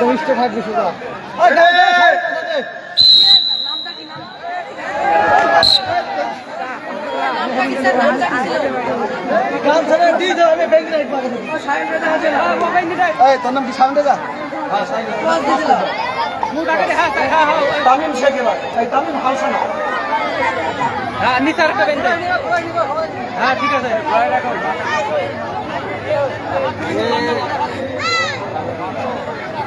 দমিষ্ঠে থাকবি এই তোর নাম কি? সামনে যা তামিম শেখে এই তামিম হালসা হ্যাঁ নিসার করবেন তো হ্যাঁ ঠিক আছে বেলা সেটা এই ও দিকে দাম দিলা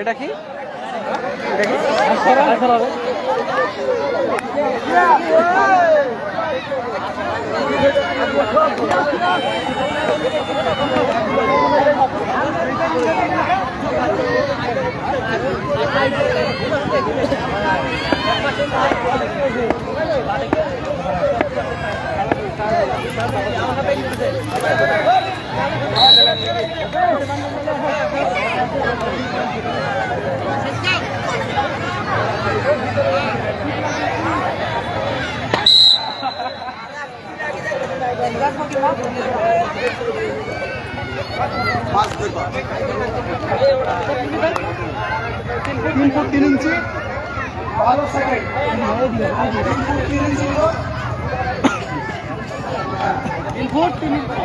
এটা কি? তিন ফুট তিন ইঞ্চি। বারো সেকেন্ড। তিন ফুট তিন ইঞ্চি তিন ইঞ্চি।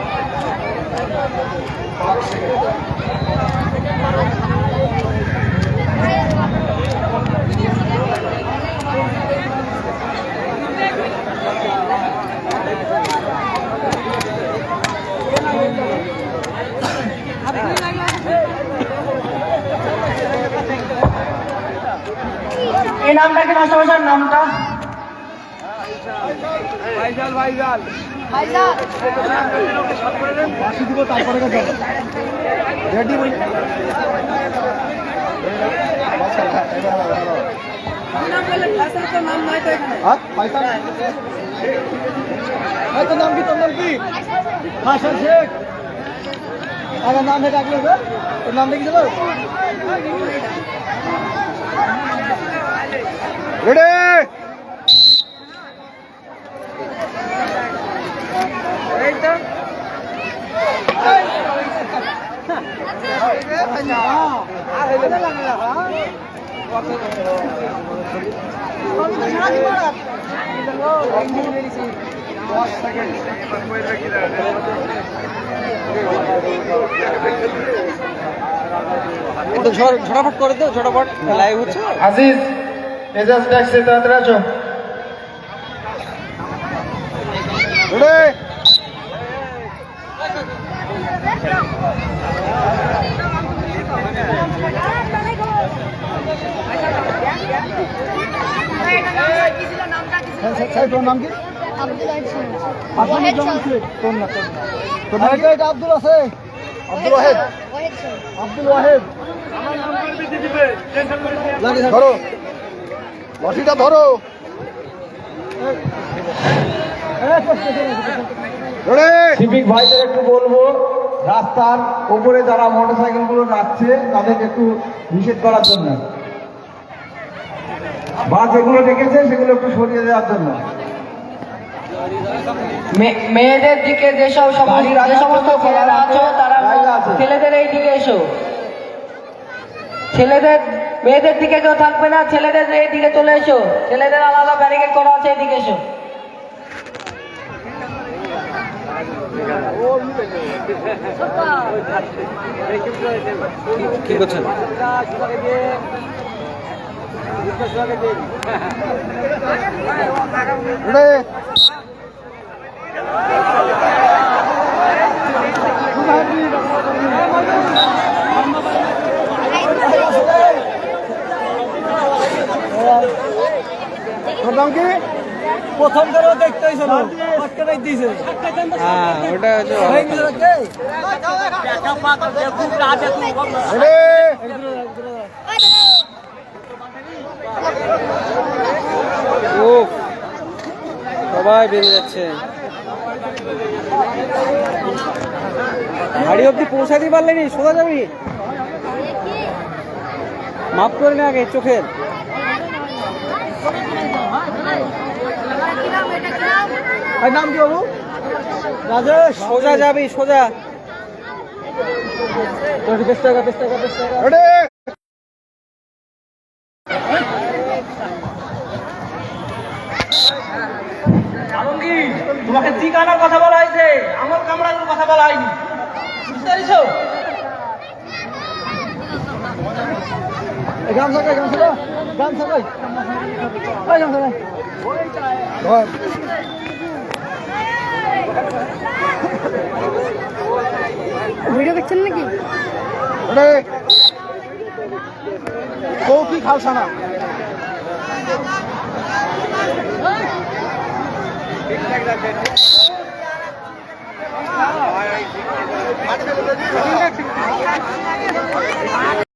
এই নামটা কি মাস্টারমশার নামটা? দিব নাম কি তোর নাম কি? হাসান শেখ। আগে নাম ডাকলে গো তোর নাম দেখি দেবো রেডি ঝটাফট করে দাও ঝটাফট লাইভ হচ্ছে। আজিজ এজাজ ডাকছে তাড়াতাড়ি আছো নাম কি? আব্দুল আছে। আব্দুল ওয়াহেদ। আব্দুল ওয়াহেদ। ধরো। লাঠিটা ধরো। সিভিক ভাইদের একটু বলব রাস্তার উপরে যারা মোটরসাইকেলগুলো রাখছে তাদেরকে একটু নিষেধ করার জন্য। বা যেগুলো রেখেছে সেগুলো একটু সরিয়ে দেওয়ার জন্য। মেয়েদের দিকে যেসব সমস্ত জায়গা আছো তারা। ছেলেদের এই দিকে এসো। ছেলেদের মেয়েদের দিকে কেউ থাকবে না ছেলেদের এই দিকে চলে এসো। ছেলেদের আলাদা ব্যারিকেড করা আছে এদিকে এসো। কি করছেন? কি প্রথম করে দেখতে হয়েছিল পাক্কা দিয়েছে হ্যাঁ ওটা হচ্ছে গেছে ও সবাই বেরিয়ে যাচ্ছে। বাড়ি অব্দি পৌঁছাতে পারলেনি সোজা যাবি? মাফ করে না আগে চোখের। নাম কি বাবু? রাজেশ। সোজা যাবি সোজা। বেশ টাকা বেশ টাকা বেশ টাকা। তোমাকে ঠিকানার কথা বলা হয়েছে? আমার কামড়ানোর কথা বলা হয়নি। বুঝতে পেরেছ? গান সাকাই গান সাকাই গান সাকাই গান ধর ভিডিও করছেন নাকি? কৌকি খালসানা। ঠিক